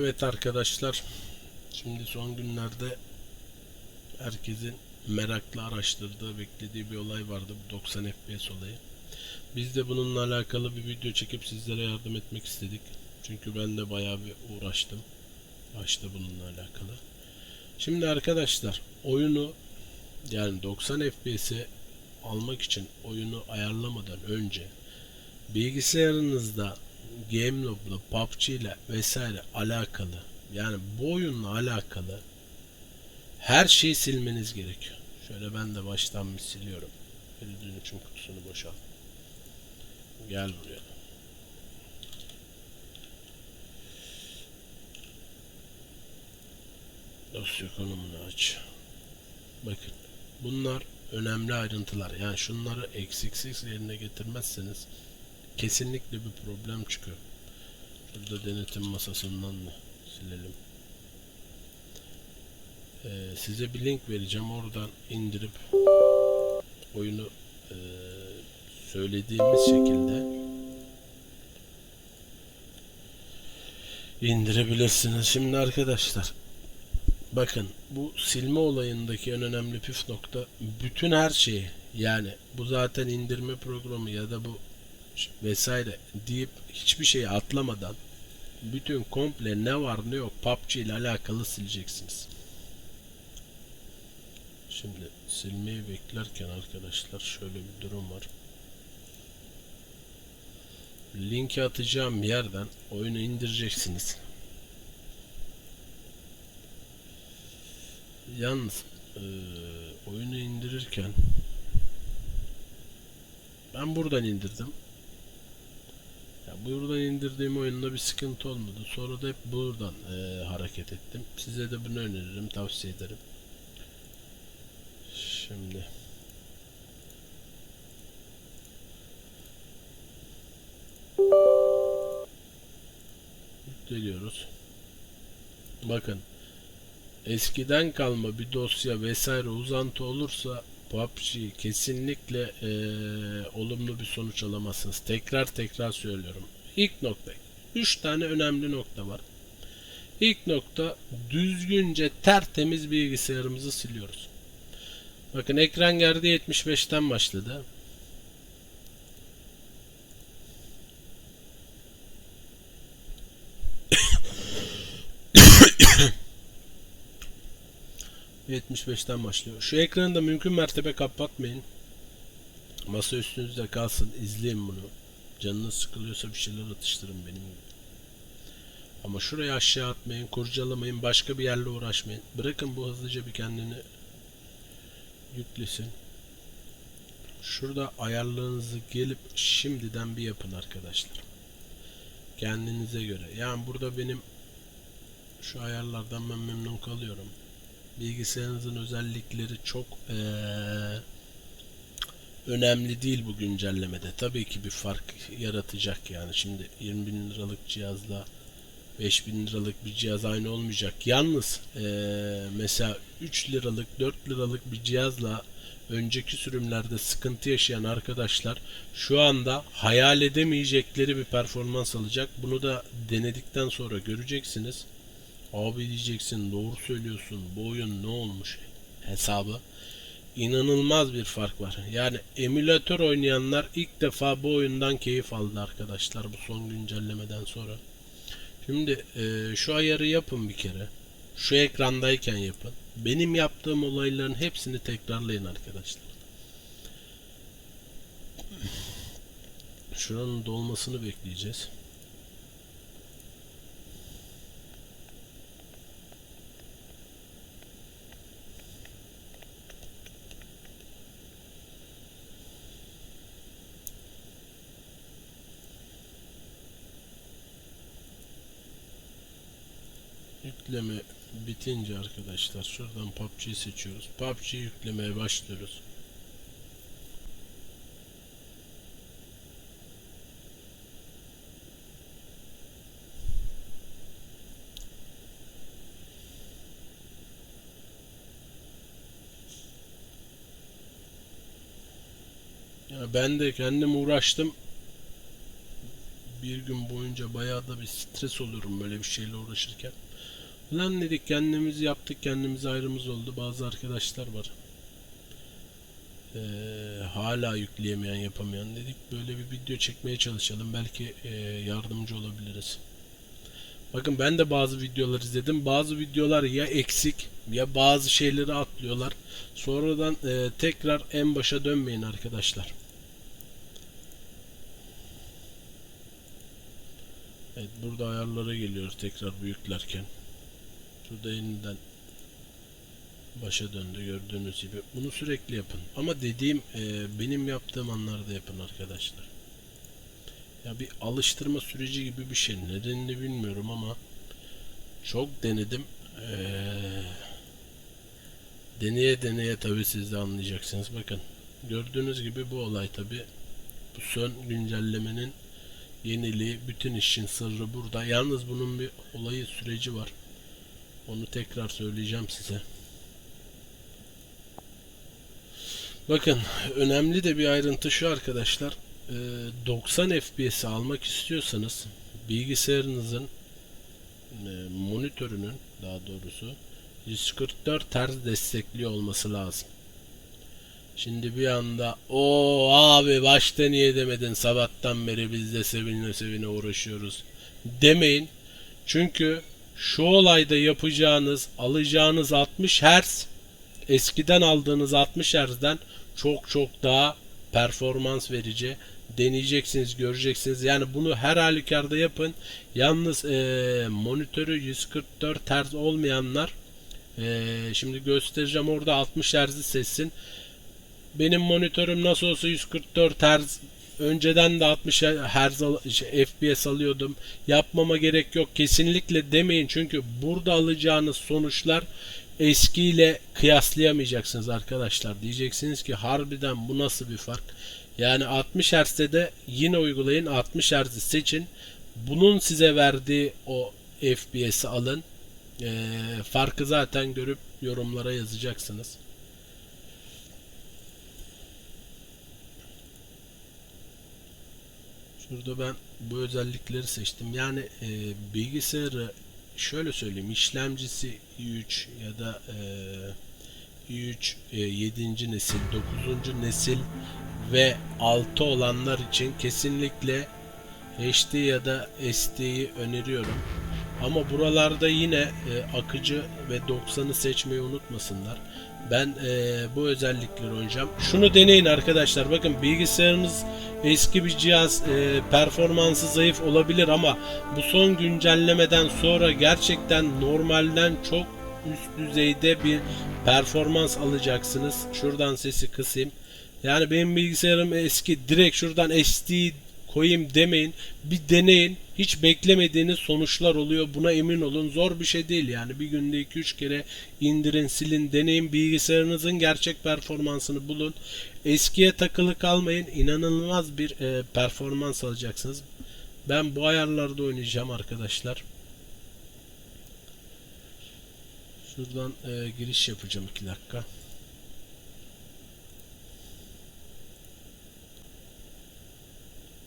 Evet arkadaşlar, şimdi son günlerde herkesin merakla araştırdığı, beklediği bir olay vardı. Bu 90 FPS olayı. Biz de bununla alakalı bir video çekip sizlere yardım etmek istedik. Çünkü ben de bayağı bir uğraştım. Başta bununla alakalı. Şimdi arkadaşlar, oyunu yani 90 FPS'e almak için oyunu ayarlamadan önce bilgisayarınızda Gameloop'la, PUBG ile vesaire alakalı yani bu oyunla alakalı her şeyi silmeniz gerekiyor. Şöyle ben de baştan bir siliyorum. Bir dönüşüm kutusunu boşalt. Gel buraya. Dosya konumunu aç. Bakın bunlar önemli ayrıntılar. Yani şunları eksiksiz yerine getirmezseniz kesinlikle bir problem çıkıyor. Burada denetim masasından da silelim. Ee, size bir link vereceğim. Oradan indirip oyunu e, söylediğimiz şekilde indirebilirsiniz. Şimdi arkadaşlar bakın bu silme olayındaki en önemli püf nokta bütün her şeyi yani bu zaten indirme programı ya da bu vesaire deyip hiçbir şeyi atlamadan bütün komple ne var ne yok PUBG ile alakalı sileceksiniz. Şimdi silmeyi beklerken arkadaşlar şöyle bir durum var. Linki atacağım yerden oyunu indireceksiniz. Yalnız eee, oyunu indirirken ben buradan indirdim. Ya buradan indirdiğim oyunda bir sıkıntı olmadı. Sonra da hep buradan eee, hareket ettim. Size de bunu öneririm, tavsiye ederim. Şimdi yükleniyoruz. Bakın eskiden kalma bir dosya vesaire uzantı olursa PUBG kesinlikle eee, olumlu bir sonuç alamazsınız. Tekrar tekrar söylüyorum. İlk nokta. 3 tane önemli nokta var. İlk nokta düzgünce tertemiz bilgisayarımızı siliyoruz. Bakın ekran gerdi 75'ten başladı. ...75'ten başlıyor. Şu ekranı da mümkün mertebe kapatmayın. Masa üstünüzde kalsın. izleyin bunu. Canınız sıkılıyorsa bir şeyler atıştırın benim gibi. Ama şuraya aşağı atmayın, kurcalamayın, başka bir yerle uğraşmayın. Bırakın bu hızlıca bir kendini yüklesin. Şurada ayarlarınızı gelip şimdiden bir yapın arkadaşlar. Kendinize göre. Yani burada benim şu ayarlardan ben memnun kalıyorum. Bilgisayarınızın özellikleri çok eee, önemli değil bu güncellemede. Tabii ki bir fark yaratacak yani. Şimdi 20 bin liralık cihazla 5000 liralık bir cihaz aynı olmayacak. Yalnız eee, mesela 3 liralık 4 liralık bir cihazla önceki sürümlerde sıkıntı yaşayan arkadaşlar şu anda hayal edemeyecekleri bir performans alacak. Bunu da denedikten sonra göreceksiniz. Abi diyeceksin doğru söylüyorsun bu oyun ne olmuş hesabı. İnanılmaz bir fark var. Yani emülatör oynayanlar ilk defa bu oyundan keyif aldı arkadaşlar bu son güncellemeden sonra. Şimdi e, şu ayarı yapın bir kere. Şu ekrandayken yapın. Benim yaptığım olayların hepsini tekrarlayın arkadaşlar. Şuranın dolmasını bekleyeceğiz. Yükleme bitince arkadaşlar şuradan PUBG'yi seçiyoruz. PUBG yüklemeye başlıyoruz. Ya ben de kendim uğraştım. Bir gün boyunca bayağı da bir stres oluyorum böyle bir şeyle uğraşırken. Lan dedik kendimizi yaptık kendimize ayrımız oldu. Bazı arkadaşlar var. Ee, hala yükleyemeyen yapamayan dedik böyle bir video çekmeye çalışalım. Belki e, yardımcı olabiliriz. Bakın ben de bazı videolar izledim. Bazı videolar ya eksik ya bazı şeyleri atlıyorlar. Sonradan e, tekrar en başa dönmeyin arkadaşlar. Evet burada ayarlara geliyoruz tekrar büyüklerken. Şurada yeniden başa döndü gördüğünüz gibi. Bunu sürekli yapın. Ama dediğim e, benim yaptığım anlarda yapın arkadaşlar. Ya bir alıştırma süreci gibi bir şey. Nedenini bilmiyorum ama çok denedim. Ee, deneye deneye tabi siz de anlayacaksınız. Bakın gördüğünüz gibi bu olay tabi bu son güncellemenin yeniliği bütün işin sırrı burada. Yalnız bunun bir olayı süreci var. Onu tekrar söyleyeceğim size. Bakın önemli de bir ayrıntı şu arkadaşlar. Ee, 90 FPS almak istiyorsanız bilgisayarınızın e, monitörünün daha doğrusu 144 Hz destekliyor olması lazım. Şimdi bir anda o abi başta niye demedin sabahtan beri biz de sevine sevine uğraşıyoruz demeyin. Çünkü şu olayda yapacağınız alacağınız 60 Hz eskiden aldığınız 60 Hz'den çok çok daha performans verici. Deneyeceksiniz göreceksiniz. Yani bunu her halükarda yapın. Yalnız e, monitörü 144 Hz olmayanlar e, şimdi göstereceğim orada 60 Hz'i seçsin. Benim monitörüm nasıl olsa 144 Hz önceden de 60 Hz FPS alıyordum yapmama gerek yok kesinlikle demeyin çünkü burada alacağınız sonuçlar eskiyle kıyaslayamayacaksınız arkadaşlar. Diyeceksiniz ki harbiden bu nasıl bir fark? Yani 60 Hz'de de yine uygulayın 60 Hz'i seçin. Bunun size verdiği o FPS'i alın. Ee, farkı zaten görüp yorumlara yazacaksınız. Şurada ben bu özellikleri seçtim. Yani e, bilgisayarı şöyle söyleyeyim işlemcisi i3 ya da e, i3 e, 7. nesil 9. nesil ve 6 olanlar için kesinlikle HD ya da SD'yi öneriyorum. Ama buralarda yine e, akıcı ve 90'ı seçmeyi unutmasınlar. Ben e, bu özellikleri oynayacağım. Şunu deneyin arkadaşlar. Bakın bilgisayarınız eski bir cihaz e, performansı zayıf olabilir ama bu son güncellemeden sonra gerçekten normalden çok üst düzeyde bir performans alacaksınız. Şuradan sesi kısayım. Yani benim bilgisayarım eski. Direkt şuradan SD koyayım demeyin. Bir deneyin. Hiç beklemediğiniz sonuçlar oluyor. Buna emin olun. Zor bir şey değil yani. Bir günde 2-3 kere indirin, silin, deneyin. Bilgisayarınızın gerçek performansını bulun. Eskiye takılı kalmayın. İnanılmaz bir e, performans alacaksınız. Ben bu ayarlarda oynayacağım arkadaşlar. Şuradan e, giriş yapacağım 2 dakika.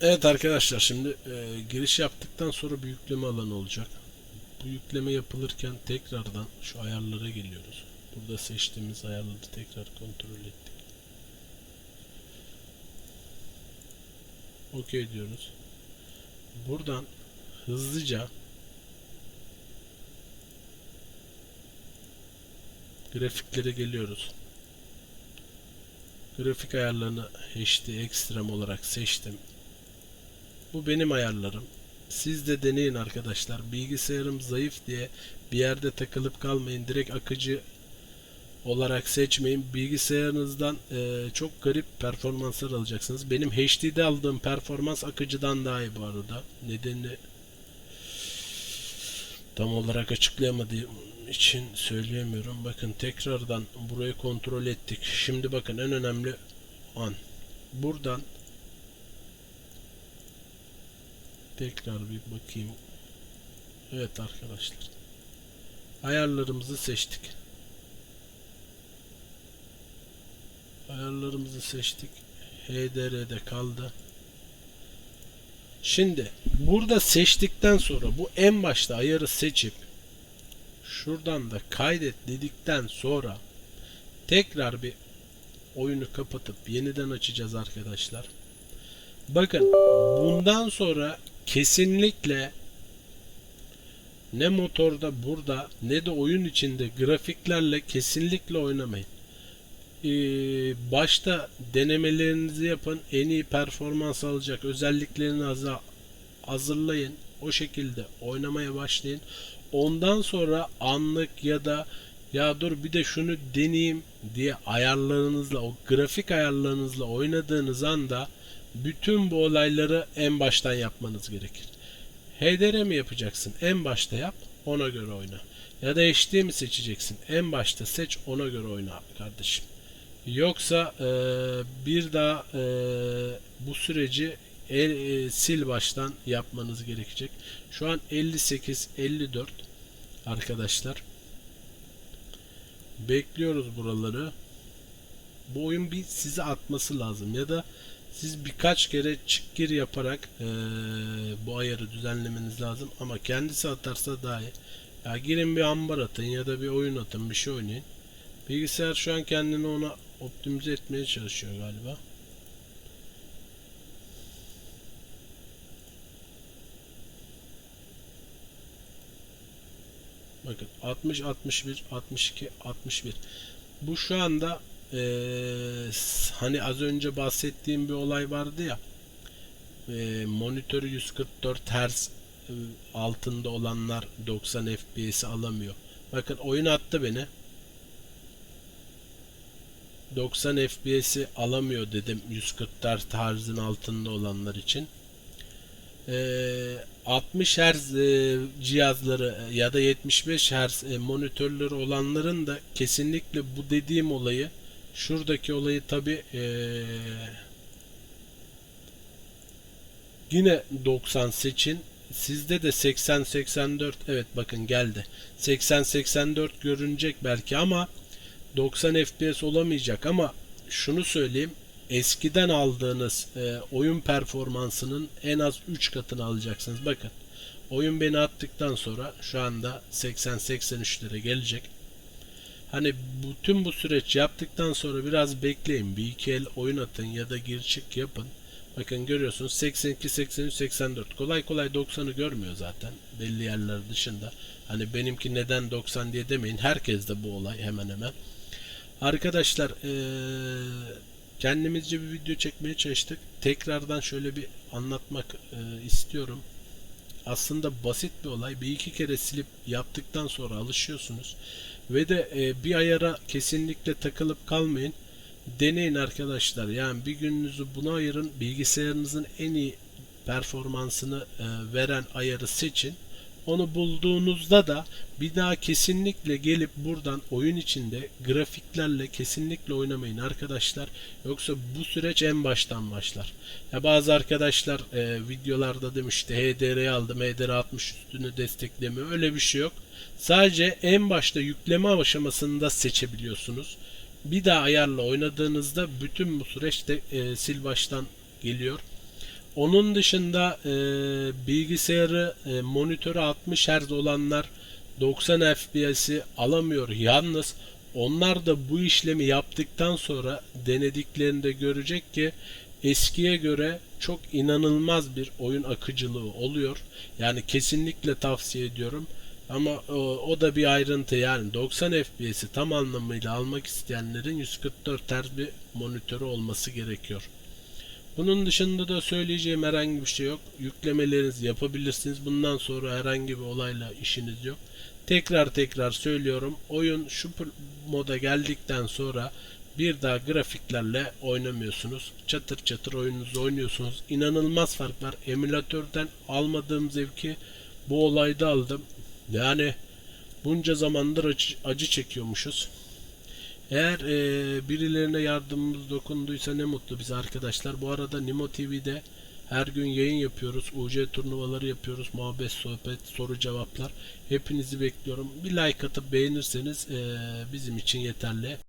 Evet arkadaşlar şimdi e, giriş yaptıktan sonra bir yükleme alanı olacak. Bu yükleme yapılırken tekrardan şu ayarlara geliyoruz. Burada seçtiğimiz ayarları tekrar kontrol ettik. OK diyoruz. Buradan hızlıca grafiklere geliyoruz. Grafik ayarlarını HD Extreme olarak seçtim. Bu benim ayarlarım. Siz de deneyin arkadaşlar. Bilgisayarım zayıf diye bir yerde takılıp kalmayın. Direkt akıcı olarak seçmeyin. Bilgisayarınızdan e, çok garip performanslar alacaksınız. Benim HD'de aldığım performans akıcıdan daha iyi bu arada. Nedenini tam olarak açıklayamadığım için söyleyemiyorum. Bakın tekrardan burayı kontrol ettik. Şimdi bakın en önemli an. Buradan Tekrar bir bakayım. Evet arkadaşlar. Ayarlarımızı seçtik. Ayarlarımızı seçtik. HDR'de kaldı. Şimdi burada seçtikten sonra bu en başta ayarı seçip şuradan da kaydet dedikten sonra tekrar bir oyunu kapatıp yeniden açacağız arkadaşlar. Bakın bundan sonra kesinlikle ne motorda burada ne de oyun içinde grafiklerle kesinlikle oynamayın. Ee, başta denemelerinizi yapın. En iyi performans alacak özelliklerini hazır- hazırlayın. O şekilde oynamaya başlayın. Ondan sonra anlık ya da ya dur bir de şunu deneyeyim diye ayarlarınızla o grafik ayarlarınızla oynadığınız anda bütün bu olayları en baştan yapmanız gerekir. HDR mi yapacaksın? En başta yap, ona göre oyna. Ya da HD mi seçeceksin? En başta seç, ona göre oyna kardeşim. Yoksa e, bir daha e, bu süreci el, e, sil baştan yapmanız gerekecek. Şu an 58 54 arkadaşlar. Bekliyoruz buraları. Bu oyun bir size atması lazım ya da siz birkaç kere çık gir yaparak eee, bu ayarı düzenlemeniz lazım ama kendisi atarsa daha iyi. Ya girin bir ambar atın ya da bir oyun atın bir şey oynayın. Bilgisayar şu an kendini ona optimize etmeye çalışıyor galiba. Bakın 60 61 62 61. Bu şu anda s- hani az önce bahsettiğim bir olay vardı ya. Eee monitörü 144 Hz e, altında olanlar 90 FPS alamıyor. Bakın oyun attı beni. 90 FPS'i alamıyor dedim 144 Hz'in altında olanlar için. Ee, 60 Hz e, cihazları e, ya da 75 Hz e, monitörleri olanların da kesinlikle bu dediğim olayı şuradaki olayı tabi yine 90 seçin sizde de 80-84 evet bakın geldi 80-84 görünecek belki ama 90 FPS olamayacak ama şunu söyleyeyim eskiden aldığınız e, oyun performansının en az 3 katını alacaksınız. Bakın oyun beni attıktan sonra şu anda 80-83'lere gelecek. Hani bütün bu süreç yaptıktan sonra biraz bekleyin. Bir iki el oyun atın ya da gir çık yapın. Bakın görüyorsunuz 82, 83, 84. Kolay kolay 90'ı görmüyor zaten belli yerler dışında. Hani benimki neden 90 diye demeyin. Herkes de bu olay hemen hemen. Arkadaşlar eee, kendimizce bir video çekmeye çalıştık. Tekrardan şöyle bir anlatmak eee, istiyorum. Aslında basit bir olay. Bir iki kere silip yaptıktan sonra alışıyorsunuz. Ve de eee, bir ayara kesinlikle takılıp kalmayın. Deneyin arkadaşlar. Yani bir gününüzü buna ayırın. Bilgisayarınızın en iyi performansını eee, veren ayarı seçin. Onu bulduğunuzda da bir daha kesinlikle gelip buradan oyun içinde grafiklerle kesinlikle oynamayın arkadaşlar. Yoksa bu süreç en baştan başlar. Ya bazı arkadaşlar e, videolarda demişti HDR'yi aldım HDR 60 üstünü desteklemiyor. Öyle bir şey yok. Sadece en başta yükleme aşamasında seçebiliyorsunuz. Bir daha ayarla oynadığınızda bütün bu süreçte e, sil baştan geliyor. Onun dışında e, bilgisayarı e, monitörü 60 Hz olanlar 90 FPS'i alamıyor. Yalnız onlar da bu işlemi yaptıktan sonra denediklerinde görecek ki eskiye göre çok inanılmaz bir oyun akıcılığı oluyor. Yani kesinlikle tavsiye ediyorum. Ama o, o da bir ayrıntı yani 90 FPS'i tam anlamıyla almak isteyenlerin 144 Hz bir monitörü olması gerekiyor. Bunun dışında da söyleyeceğim herhangi bir şey yok. Yüklemelerinizi yapabilirsiniz. Bundan sonra herhangi bir olayla işiniz yok. Tekrar tekrar söylüyorum. Oyun şu moda geldikten sonra bir daha grafiklerle oynamıyorsunuz. Çatır çatır oyununuzu oynuyorsunuz. İnanılmaz fark var. Emülatörden almadığım zevki bu olayda aldım. Yani bunca zamandır acı, acı çekiyormuşuz. Eğer e, birilerine yardımımız dokunduysa ne mutlu bize arkadaşlar. Bu arada Nimo TV'de her gün yayın yapıyoruz. UC turnuvaları yapıyoruz. Muhabbet, sohbet, soru cevaplar. Hepinizi bekliyorum. Bir like atıp beğenirseniz e, bizim için yeterli.